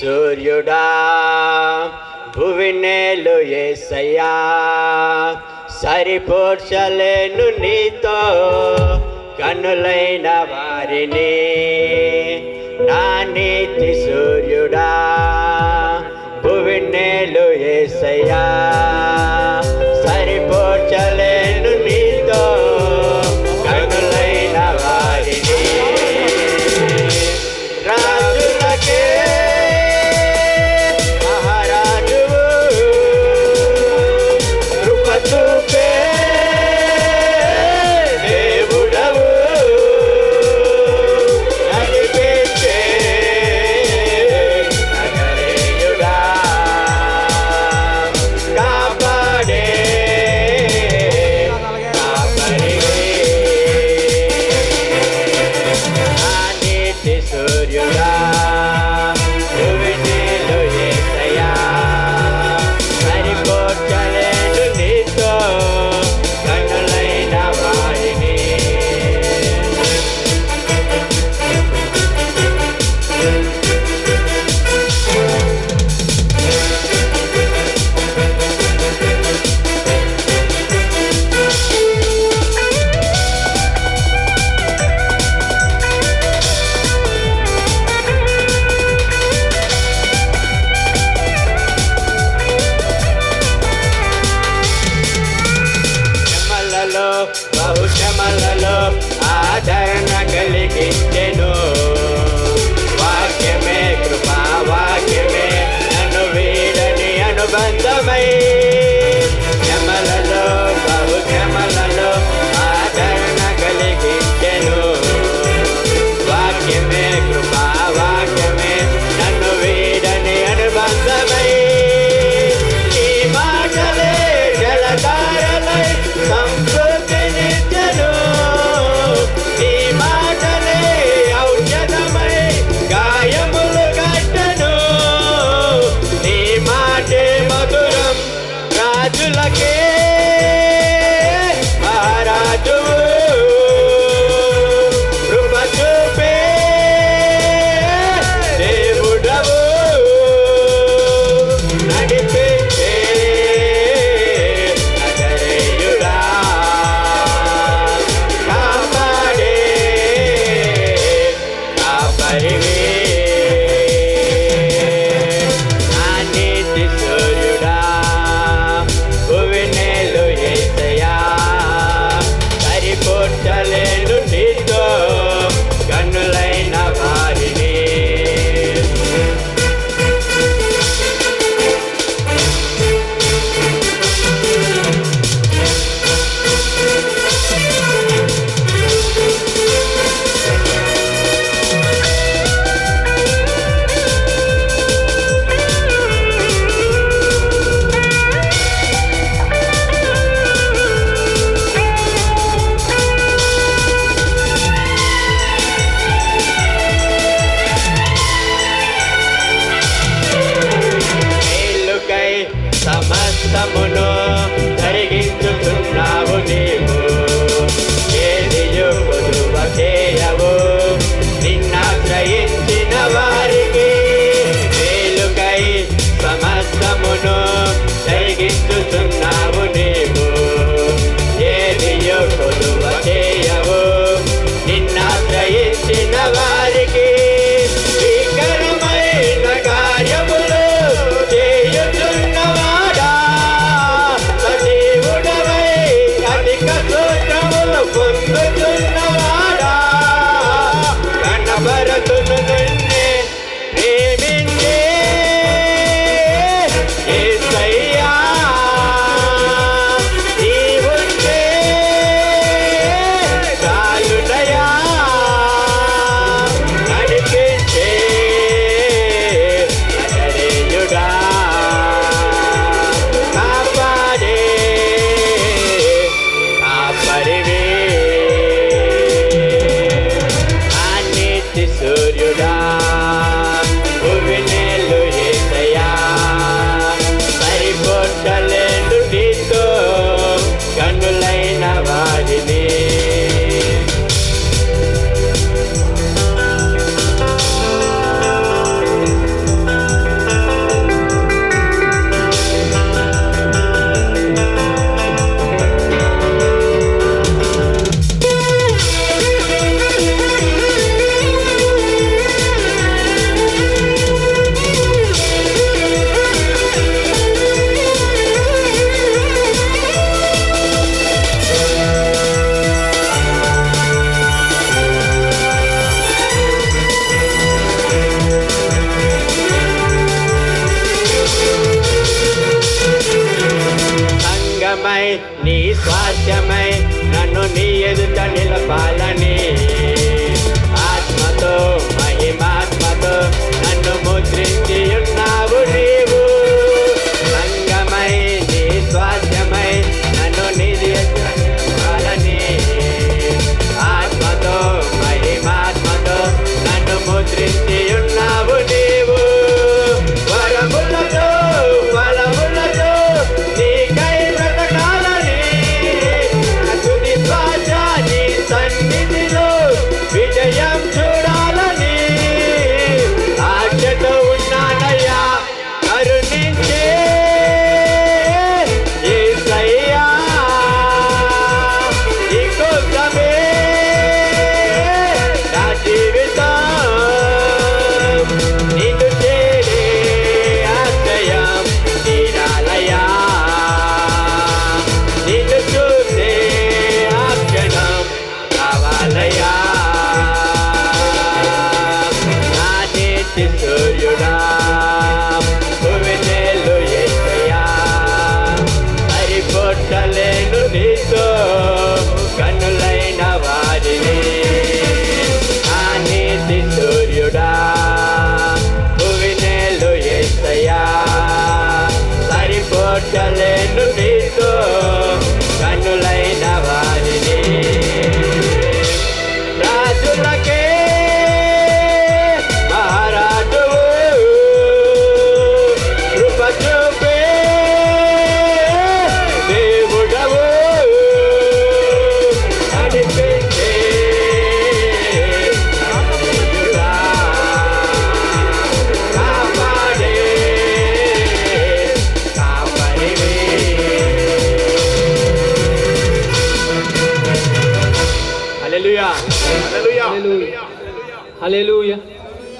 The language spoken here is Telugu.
సూర్యుడా భువినేలు ఏసయ్యా సరిపోర్చలేను నీతో కనులైన వారిని. నా నీతి సూర్య పోల్చలేను నీతో. ನೀ ಸ್ವಾಸ್ಥ್ಯಮೈ ನನ್ನು ನೀ ಎದುಟ ನಿಲ ಪಾಲನೆ Aleluia.